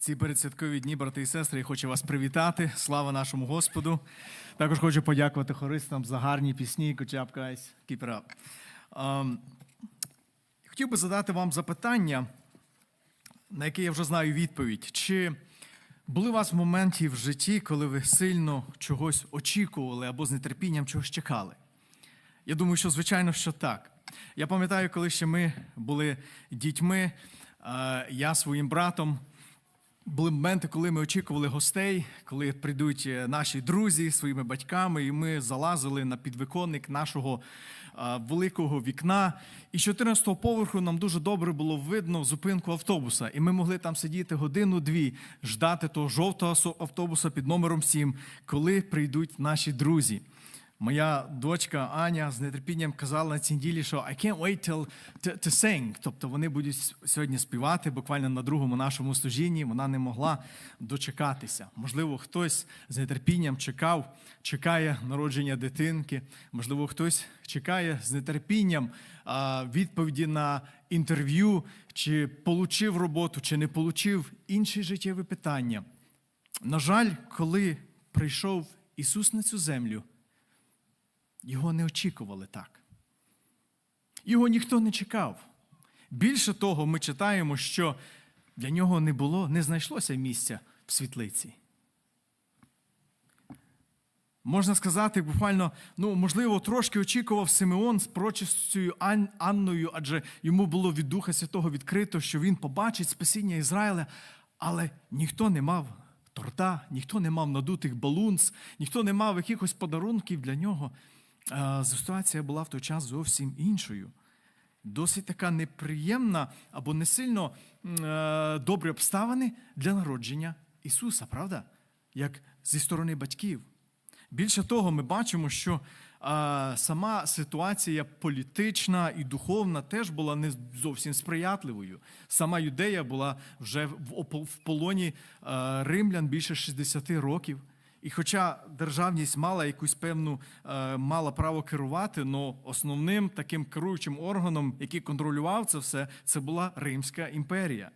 ці передсвяткові дні, брати і сестри, я хочу вас привітати. Слава нашому Господу. Також хочу подякувати хористам за гарні пісні. Guys. Keep it up. Um, хотів би задати вам запитання, на яке я вже знаю відповідь. Чи були у вас моменти в житті, коли ви сильно чогось очікували або з нетерпінням чогось чекали? Я думаю, що звичайно, що так. Я пам'ятаю, коли ще ми були дітьми, е, я своїм братом. Були моменти, коли ми очікували гостей, коли прийдуть е, наші друзі своїми батьками, і ми залазили на підвиконник нашого великого вікна. І з 14-го поверху нам дуже добре було видно зупинку автобуса. І ми могли там сидіти годину-дві, ждати того жовтого автобуса під номером 7, коли прийдуть наші друзі. Моя дочка Аня з нетерпінням казала на цій неділі, що I can't wait till to, to sing. Тобто вони будуть сьогодні співати буквально на другому нашому служінні. Вона не могла дочекатися. Можливо, хтось з нетерпінням чекав, чекає народження дитинки. Можливо, хтось чекає з нетерпінням відповіді на інтерв'ю, чи получив роботу, чи не получив інші життєві питання. На жаль, коли прийшов Ісус на цю землю. Його не очікували так. Його ніхто не чекав. Більше того, ми читаємо, що для нього не було, не знайшлося місця в світлиці. Можна сказати, буквально, ну, можливо, трошки очікував Симеон з прочистою Анною, адже йому було від Духа Святого відкрито, що він побачить спасіння Ізраїля, але ніхто не мав торта, ніхто не мав надутих балунс, ніхто не мав якихось подарунків для нього. Ситуація була в той час зовсім іншою. Досить така неприємна або не сильно е, добрі обставини для народження Ісуса, правда? Як зі сторони батьків. Більше того, ми бачимо, що сама ситуація політична і духовна теж була не зовсім сприятливою. Сама юдея була вже в полоні римлян більше 60 років. І хоча державність мала якусь певну е, мала право керувати, але основним таким керуючим органом, який контролював це все, це була Римська імперія.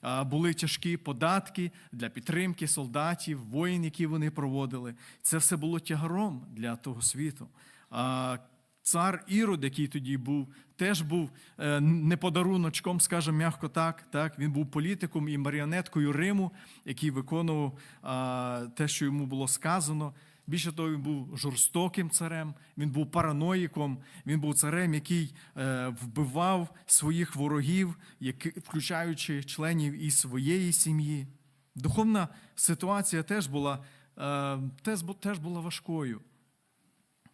А, Були тяжкі податки для підтримки солдатів, воїн, які вони проводили. Це все було тягаром для того світу. Цар Ірод, який тоді був, теж був е, не подаруночком, скажімо м'яко так. так. Він був політиком і маріонеткою Риму, який виконував а, те, що йому було сказано. Більше того, він був жорстоким царем, він був параноїком, він був царем, який е, вбивав своїх ворогів, які, включаючи членів і своєї сім'ї. Духовна ситуація теж була, е, теж, теж була важкою.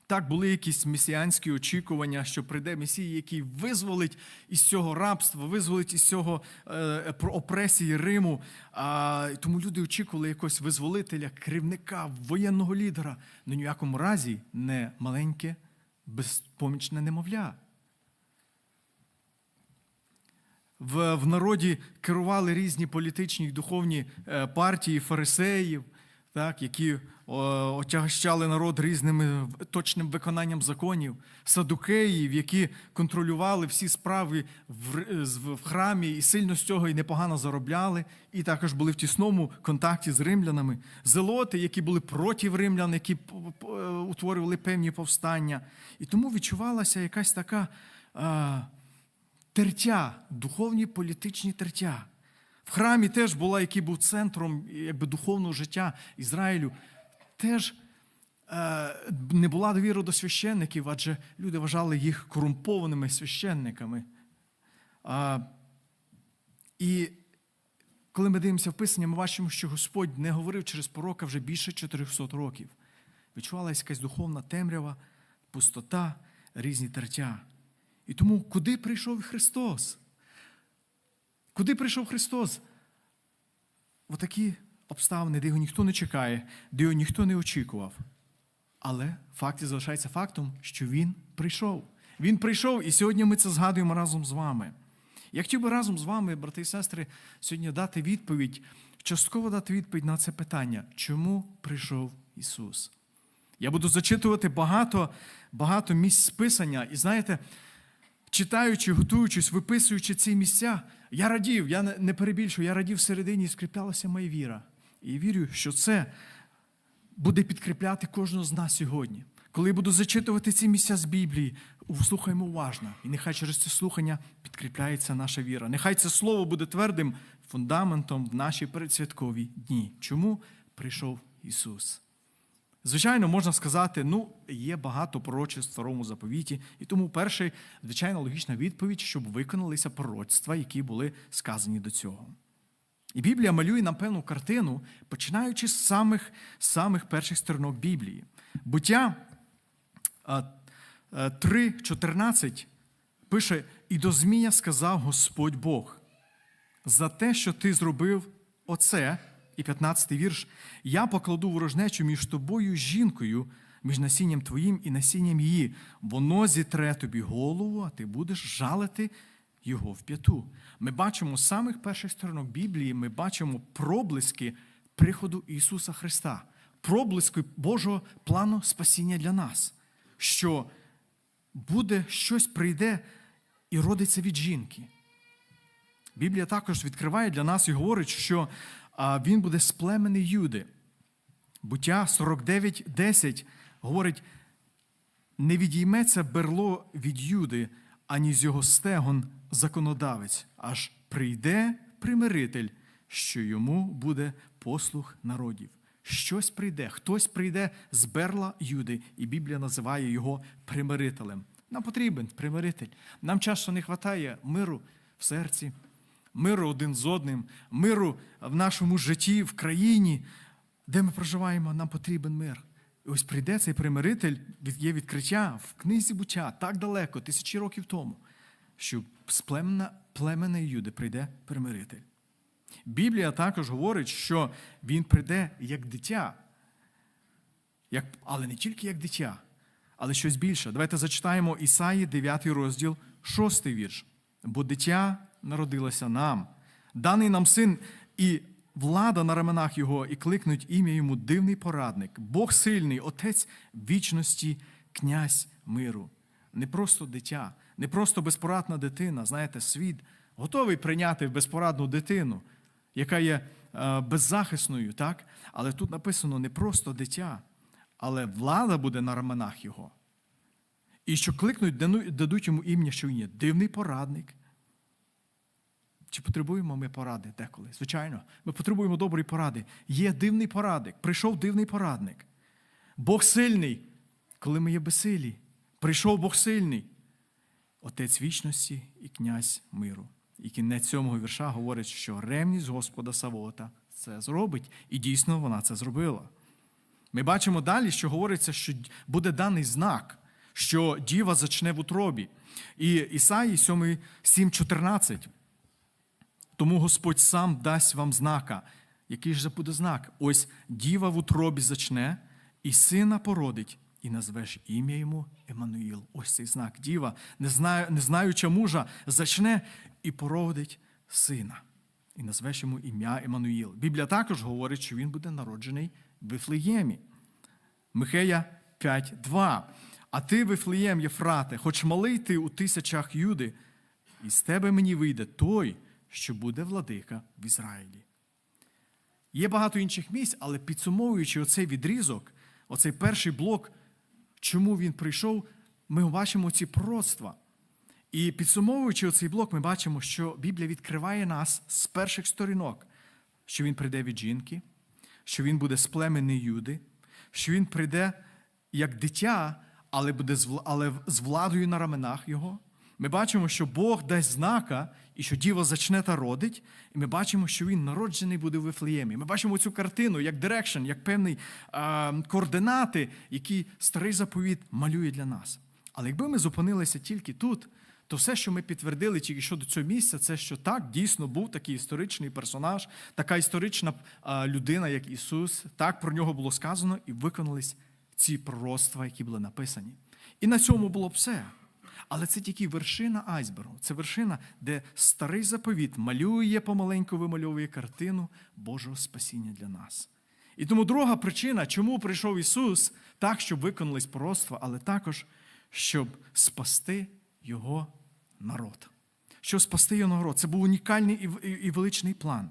Так, були якісь месіанські очікування, що прийде Месій, який визволить із цього рабства, визволить із цього е, опресії Риму. А, тому люди очікували якогось визволителя, керівника, воєнного лідера. Ну ні в якому разі не маленьке, безпомічне немовля. В, в народі керували різні політичні і духовні е, партії фарисеїв, так, які отягощали народ різними точним виконанням законів, садукеїв, які контролювали всі справи в, храмі і сильно з цього і непогано заробляли, і також були в тісному контакті з римлянами, зелоти, які були проти римлян, які е, утворювали певні повстання. І тому відчувалася якась така. А, тертя, духовні політичні тертя. В храмі теж була, який був центром якби, духовного життя Ізраїлю, теж е, не була довіра до священників, адже люди вважали їх корумпованими священниками. І коли ми дивимося в Писання, ми бачимо, що Господь не говорив через пророка вже більше 400 років. Відчувалася якась духовна темрява, пустота, різні тертя. І тому куди прийшов Христос? Куди прийшов Христос? В такі обставини, де його ніхто не чекає, де його ніхто не очікував. Але факт і залишається фактом, що Він прийшов. Він прийшов, і сьогодні ми це згадуємо разом з вами. Я хотів би разом з вами, брати і сестри, сьогодні дати відповідь, частково дати відповідь на це питання, чому прийшов Ісус. Я буду зачитувати багато, багато місць списання, і знаєте, читаючи, готуючись, виписуючи ці місця, я радів, я не- перебільшую, я радів всередині і скріплялася моя віра. І вірю, що це буде підкріпляти кожного з нас сьогодні. Коли я буду зачитувати ці місця з Біблії, слухаємо уважно. І нехай через це слухання підкріпляється наша віра. Нехай це слово буде твердим фундаментом в наші передсвяткові дні. Чому прийшов Ісус? Звичайно, можна сказати, ну, є багато пророчеств в старому заповіті, і тому перша, звичайно, логічна відповідь, щоб виконалися пророцтва, які були сказані до цього. І Біблія малює нам певну картину, починаючи з самих, самих перших сторінок Біблії. Буття а, а, 3.14 пише: І до Змія сказав Господь Бог, за те, що ти зробив оце, і 15-й вірш, я покладу ворожнечу між тобою жінкою, між насінням твоїм і насінням її. Воно зітре тобі голову, а ти будеш жалити його в п'яту. Ми бачимо з самих перших сторінок Біблії, ми бачимо проблиски приходу Ісуса Христа, проблиски Божого плану спасіння для нас, що буде щось прийде і родиться від жінки. Біблія також відкриває для нас і говорить, що він буде з племени Юди. Буття 49.10 говорить: не відійметься берло від Юди, ані з його стегон законодавець, аж прийде примиритель, що йому буде послух народів. Щось прийде, хтось прийде з берла Юди, і Біблія називає його примирителем. Нам потрібен примиритель. Нам часто не вистачає миру в серці, миру один з одним, миру в нашому житті, в країні, де ми проживаємо, нам потрібен мир. І ось прийде цей примиритель, є відкриття в книзі буття так далеко, тисячі років тому, що з племена, племена Юди прийде примиритель. Біблія також говорить, що він прийде як дитя, як, але не тільки як дитя, але щось більше. Давайте зачитаємо Ісаї 9 розділ, 6 вірш. Бо дитя народилося нам, даний нам син, і влада на раменах його, і кликнуть ім'я йому дивний порадник, Бог сильний, Отець вічності, князь миру. Не просто дитя, не просто безпорадна дитина. Знаєте, світ готовий прийняти безпорадну дитину, яка є е, беззахисною, так? Але тут написано не просто дитя, але влада буде на раменах його. І що кликнуть, дадуть йому ім'я, що він є дивний порадник. Чи потребуємо ми поради деколи? Звичайно, ми потребуємо доброї поради. Є дивний порадник, прийшов дивний порадник. Бог сильний, коли ми є безсилі. Прийшов Бог сильний. Отець вічності і князь миру. І кінець сьомого вірша говорить, що ревність Господа Савота це зробить. І дійсно вона це зробила. Ми бачимо далі, що говориться, що буде даний знак, що діва зачне в утробі. І Ісаї 7, 7,14. Тому Господь сам дасть вам знака. Який ж буде знак? Ось діва в утробі зачне, і сина породить, і назвеш ім'я йому Еммануїл. Ось цей знак. Діва, не, знаю, не знаюча мужа, зачне і породить сина. І назвеш йому ім'я Еммануїл. Біблія також говорить, що він буде народжений в Вифлеємі. Михея 5.2. А ти, Вифлеєм, Єфрате, хоч малий ти у тисячах юди, і з тебе мені вийде той, що буде владика в Ізраїлі. Є багато інших місць, але підсумовуючи оцей відрізок, оцей перший блок, чому він прийшов, ми бачимо ці пророцтва. І підсумовуючи цей блок, ми бачимо, що Біблія відкриває нас з перших сторінок, що він прийде від жінки, що він буде з племени Юди, що він прийде як дитя, але буде з владою на раменах його. Ми бачимо, що Бог дасть знака, і що діва зачне та родить, і ми бачимо, що він народжений буде в Вифлеємі. Ми бачимо цю картину як дирекшн, як певний е, координати, які старий заповіт малює для нас. Але якби ми зупинилися тільки тут, то все, що ми підтвердили тільки щодо цього місця, це що так дійсно був такий історичний персонаж, така історична а, людина, як Ісус. Так про нього було сказано, і виконались ці пророцтва, які були написані. І на цьому було все. Але це тільки вершина айсбергу. Це вершина, де старий заповіт малює помаленьку, вимальовує картину Божого спасіння для нас. І тому друга причина, чому прийшов Ісус, так, щоб виконались пророцтва, але також, щоб спасти Його народ. Щоб спасти його народ. Це був унікальний і, величний план.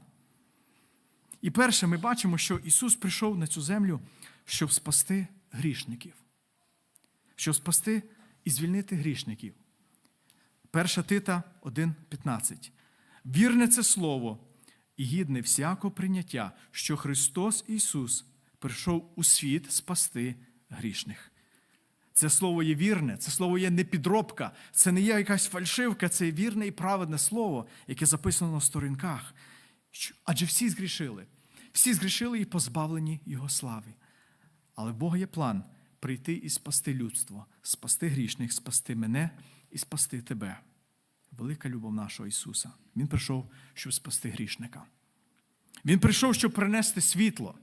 І перше, ми бачимо, що Ісус прийшов на цю землю, щоб спасти грішників, щоб спасти і звільнити грішників. Перша Тита 1,15. Вірне це слово і гідне всякого прийняття, що Христос Ісус прийшов у світ спасти грішних. Це слово є вірне, це слово є не підробка, це не є якась фальшивка, це вірне і праведне слово, яке записано на сторінках. Адже всі згрішили. Всі згрішили і позбавлені Його слави. Але в Бога є план прийти і спасти людство, спасти грішних, спасти мене і спасти тебе. Велика любов нашого Ісуса. Він прийшов, щоб спасти грішника. Він прийшов, щоб принести світло.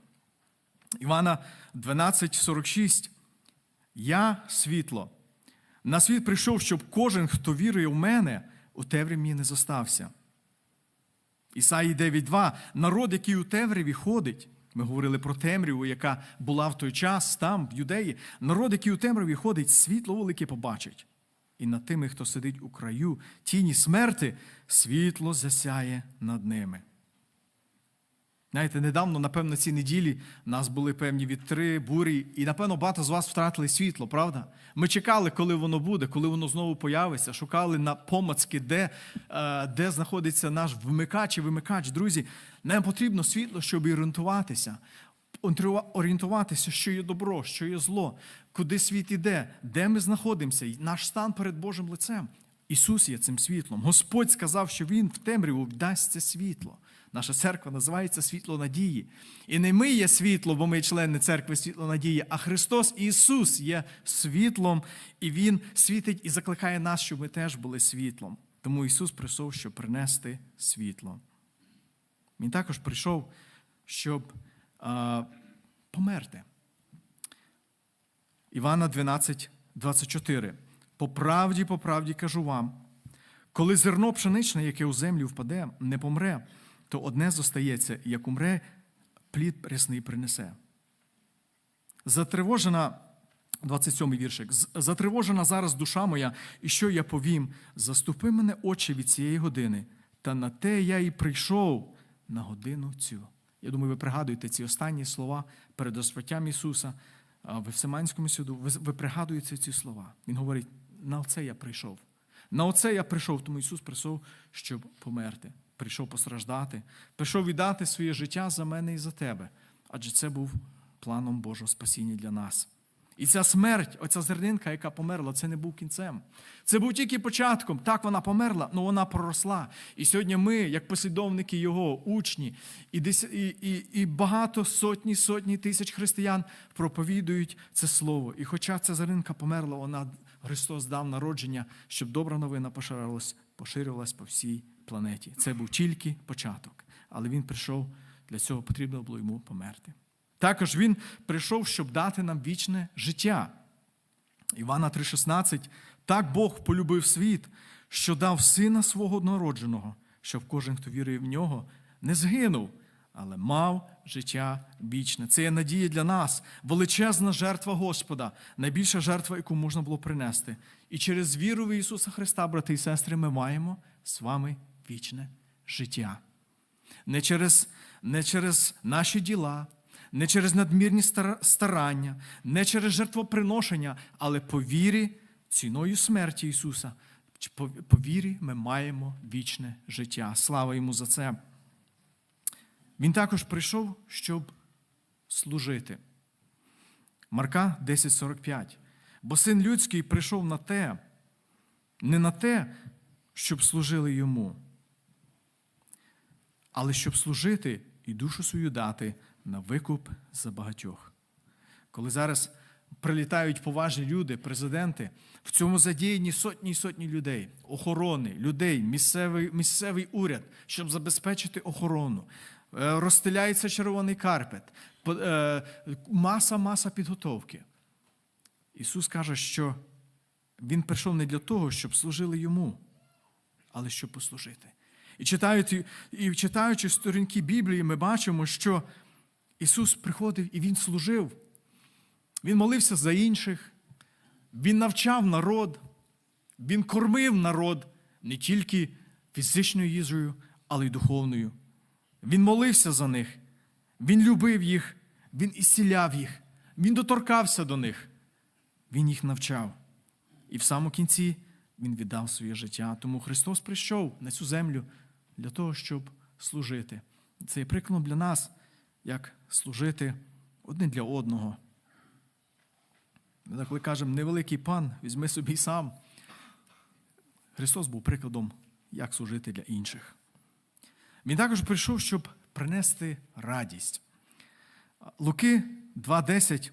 Івана 12,46. Я світло. На світ прийшов, щоб кожен, хто вірує в мене, у темряві не зостався. Ісаї 9.2. Народ, який у темряві ходить, ми говорили про темряву, яка була в той час там, в юдеї. Народ, який у темряві ходить, світло велике побачить. І над тими, хто сидить у краю тіні смерти, світло засяє над ними. Знаєте, недавно, напевно, ці неділі в нас були певні вітри, бурі, і, напевно, багато з вас втратили світло, правда? Ми чекали, коли воно буде, коли воно знову появиться, шукали на помацки, де, е, де знаходиться наш вмикач і вимикач. Друзі, нам потрібно світло, щоб орієнтуватися. Орієнтуватися, що є добро, що є зло, куди світ іде, де ми знаходимося, наш стан перед Божим лицем. Ісус є цим світлом. Господь сказав, що Він в темряву вдасть це світло. Наша церква називається світло надії. І не ми є світло, бо ми члени церкви світло надії, а Христос Ісус є світлом, і Він світить і закликає нас, щоб ми теж були світлом. Тому Ісус прийшов, щоб принести світло. Він також прийшов, щоб а, померти. Івана 12, 24. По правді, по правді кажу вам, коли зерно пшеничне, яке у землю впаде, не помре, то одне зостається, як умре, плід пресний принесе. Затривожена, 27 віршик. «З- Затривожена зараз душа моя, і що я повім? Заступи мене очі від цієї години, та на те я і прийшов на годину цю. Я думаю, ви пригадуєте ці останні слова перед розп'яттям Ісуса в Евсиманському суду. Ви, ви пригадуєте ці слова. Він говорить: на оце я прийшов. На оце я прийшов, тому Ісус прийшов, щоб померти. Прийшов постраждати, прийшов віддати своє життя за мене і за тебе. Адже це був планом Божого спасіння для нас. І ця смерть, оця зернинка, яка померла, це не був кінцем. Це був тільки початком. Так вона померла, але вона проросла. І сьогодні ми, як послідовники Його, учні, і, і, і багато сотні, сотні тисяч християн проповідують це слово. І хоча ця зернинка померла, вона Христос дав народження, щоб добра новина поширилась, поширювалась по всій планеті. Це був тільки початок. Але він прийшов, для цього потрібно було йому померти. Також він прийшов, щоб дати нам вічне життя. Івана 3,16. Так Бог полюбив світ, що дав сина свого однородженого, щоб кожен, хто вірує в нього, не згинув, але мав життя вічне. Це є надія для нас, величезна жертва Господа, найбільша жертва, яку можна було принести. І через віру в Ісуса Христа, брати і сестри, ми маємо з вами вічне життя. Не через, не через наші діла, не через надмірні старання, не через жертвоприношення, але по вірі, ціною смерті Ісуса, по, вірі ми маємо вічне життя. Слава йому за це. Він також прийшов, щоб служити. Марка 10:45. Бо син людський прийшов на те, не на те, щоб служили йому, але щоб служити і душу свою дати на викуп за багатьох. Коли зараз прилітають поважні люди, президенти, в цьому задіяні сотні і сотні людей, охорони, людей, місцевий, місцевий уряд, щоб забезпечити охорону. Е, Розстеляється червоний карпет, е, маса, маса підготовки. Ісус каже, що Він прийшов не для того, щоб служили йому, але щоб послужити. І читаючи сторінки Біблії, ми бачимо, що Ісус приходив і Він служив. Він молився за інших, Він навчав народ, Він кормив народ, не тільки фізичною їжею, але й духовною. Він молився за них, він любив їх, він ісціляв їх, він доторкався до них, він їх навчав. І в самому кінці він віддав своє життя. Тому Христос прийшов на цю землю для того, щоб служити. Це є прикладом для нас, як служити один для одного. Ми коли кажемо, невеликий пан, візьми собі сам. Христос був прикладом, як служити для інших. Він також прийшов, щоб принести радість. Луки 2.10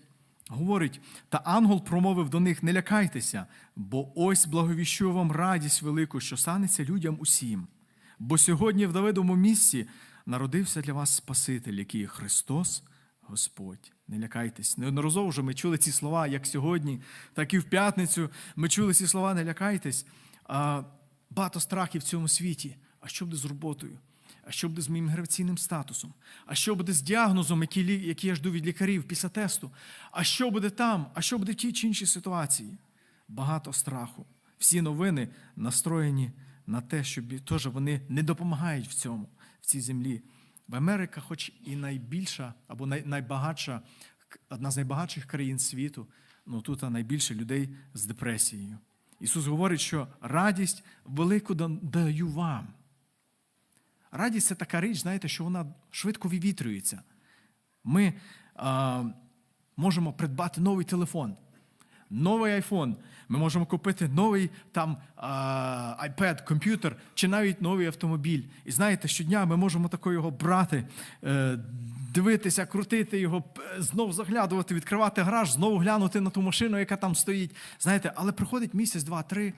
говорить, та ангел промовив до них: не лякайтеся, бо ось благовіщую вам радість велику, що станеться людям усім. Бо сьогодні в Давидовому місці народився для вас Спаситель, який Христос Господь. Не лякайтесь. Неодноразово вже ми чули ці слова, як сьогодні, так і в п'ятницю. Ми чули ці слова, не лякайтесь. А, Багато страхів в цьому світі. А що буде з роботою? А що буде з моїм гравційним статусом? А що буде з діагнозом, який, який я жду від лікарів після тесту? А що буде там? А що буде в тій чи іншій ситуації? Багато страху. Всі новини настроєні на те, щоб теж вони не допомагають в цьому, цій землі. В Америка, хоч і найбільша або най, найбагатша, одна з найбагатших країн світу, ну тут найбільше людей з депресією. Ісус говорить, що радість велику даю вам. Радість це така річ, знаєте, що вона швидко вивітрюється. Ми а, можемо придбати новий телефон, новий айфон. Ми можемо купити новий там iPad, комп'ютер чи навіть новий автомобіль. І знаєте, щодня ми можемо тако його брати, е, дивитися, крутити його, п- знов заглядувати, відкривати гараж, знову глянути на ту машину, яка там стоїть. Знаєте, але приходить місяць, два, три.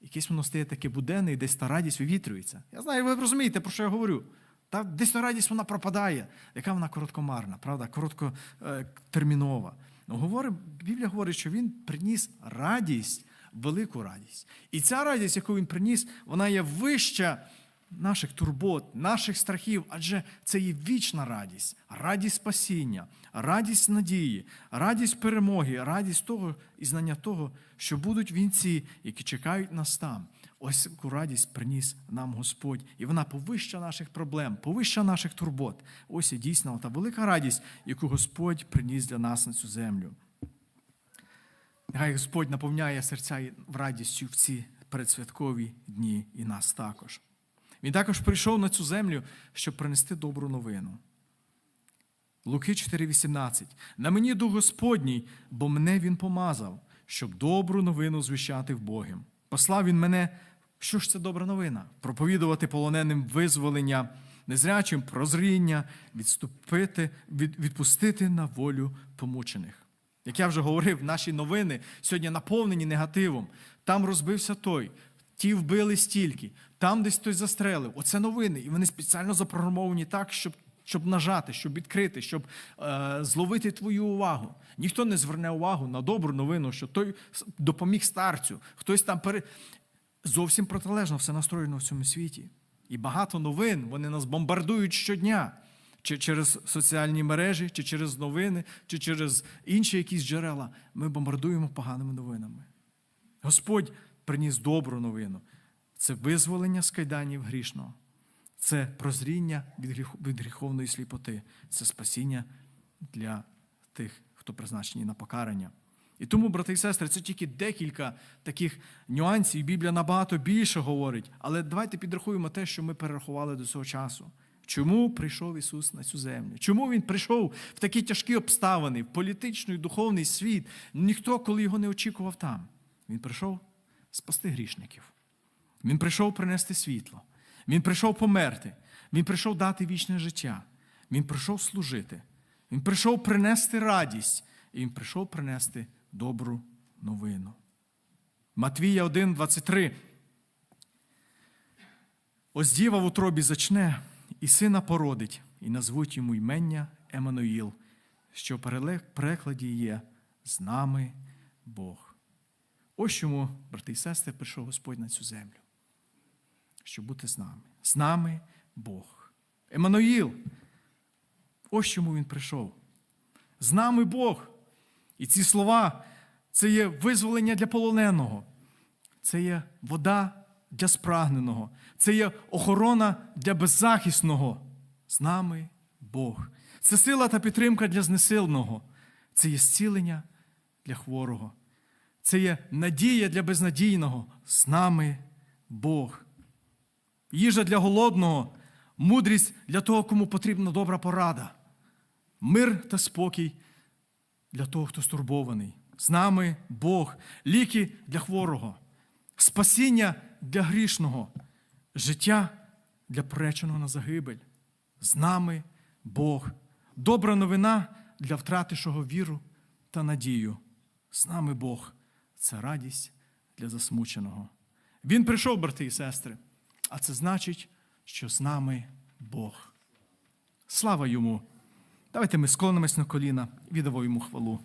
Якесь воно стає таке буденне, і десь та радість вивітрюється. Я знаю, ви розумієте, про що я говорю. Та десь та радість вона пропадає. Яка вона короткомарна, правда, короткотермінова. Говорить, Біблія говорить, що він приніс радість, велику радість. І ця радість, яку він приніс, вона є вища наших турбот, наших страхів, адже це є вічна радість, радість спасіння, радість надії, радість перемоги, радість того і знання того, що будуть вінці, які чекають нас там. Ось яку радість приніс нам Господь, і вона повища наших проблем, повища наших турбот. Ось і дійсно та велика радість, яку Господь приніс для нас на цю землю. Нехай Господь наповняє серця в радістю в ці передсвяткові дні і нас також. Він також прийшов на цю землю, щоб принести добру новину. Луки 4,18. На мені дух Господній, бо мене він помазав, щоб добру новину звіщати в Богом. Послав він мене, що ж це добра новина? Проповідувати полоненим визволення, незрячим прозріння, відступити, від, відпустити на волю помучених. Як я вже говорив, наші новини сьогодні наповнені негативом. Там розбився той, ті вбили стільки, там десь хтось застрелив. Оце новини. І вони спеціально запрограмовані так, щоб, щоб нажати, щоб відкрити, щоб е, зловити твою увагу. Ніхто не зверне увагу на добру новину, що той допоміг старцю, хтось там пере... зовсім протилежно все настроєно в цьому світі. І багато новин вони нас бомбардують щодня. Чи через соціальні мережі, чи через новини, чи через інші якісь джерела. Ми бомбардуємо поганими новинами. Господь приніс добру новину. Це визволення з кайданів грішного, це прозріння від, гріх, від гріховної сліпоти, це спасіння для тих, хто призначені на покарання. І тому, брати і сестри, це тільки декілька таких нюансів. Біблія набагато більше говорить. Але давайте підрахуємо те, що ми перерахували до цього часу. Чому прийшов Ісус на цю землю? Чому Він прийшов в такі тяжкі обставини, в політичний, духовний світ? Ніхто, коли його не очікував там. Він прийшов спасти грішників. Він прийшов принести світло. Він прийшов померти. Він прийшов дати вічне життя. Він прийшов служити. Він прийшов принести радість. І він прийшов принести добру новину. Матвія 1, 23. Ось діва в утробі зачне, і сина породить, і назвуть йому ймення Еммануїл, що в перекладі є з нами Бог. Ось чому, брати і сестри, прийшов Господь на цю землю. Щоб бути з нами. З нами Бог. Еммануїл. Ось чому він прийшов. З нами Бог. І ці слова це є визволення для полоненого. Це є вода для спрагненого. Це є охорона для беззахисного. З нами Бог. Це сила та підтримка для знесиленого. Це є зцілення для хворого. Це є надія для безнадійного. З нами Бог. Їжа для голодного, мудрість для того, кому потрібна добра порада. Мир та спокій для того, хто стурбований. З нами Бог, ліки для хворого, спасіння для грішного, життя для преченого на загибель. З нами Бог, добра новина для втратившого віру та надію. З нами Бог це радість для засмученого. Він прийшов, брати і сестри, а це значить, що з нами Бог. Слава йому! Давайте ми склонимось на коліна віддамо йому хвалу.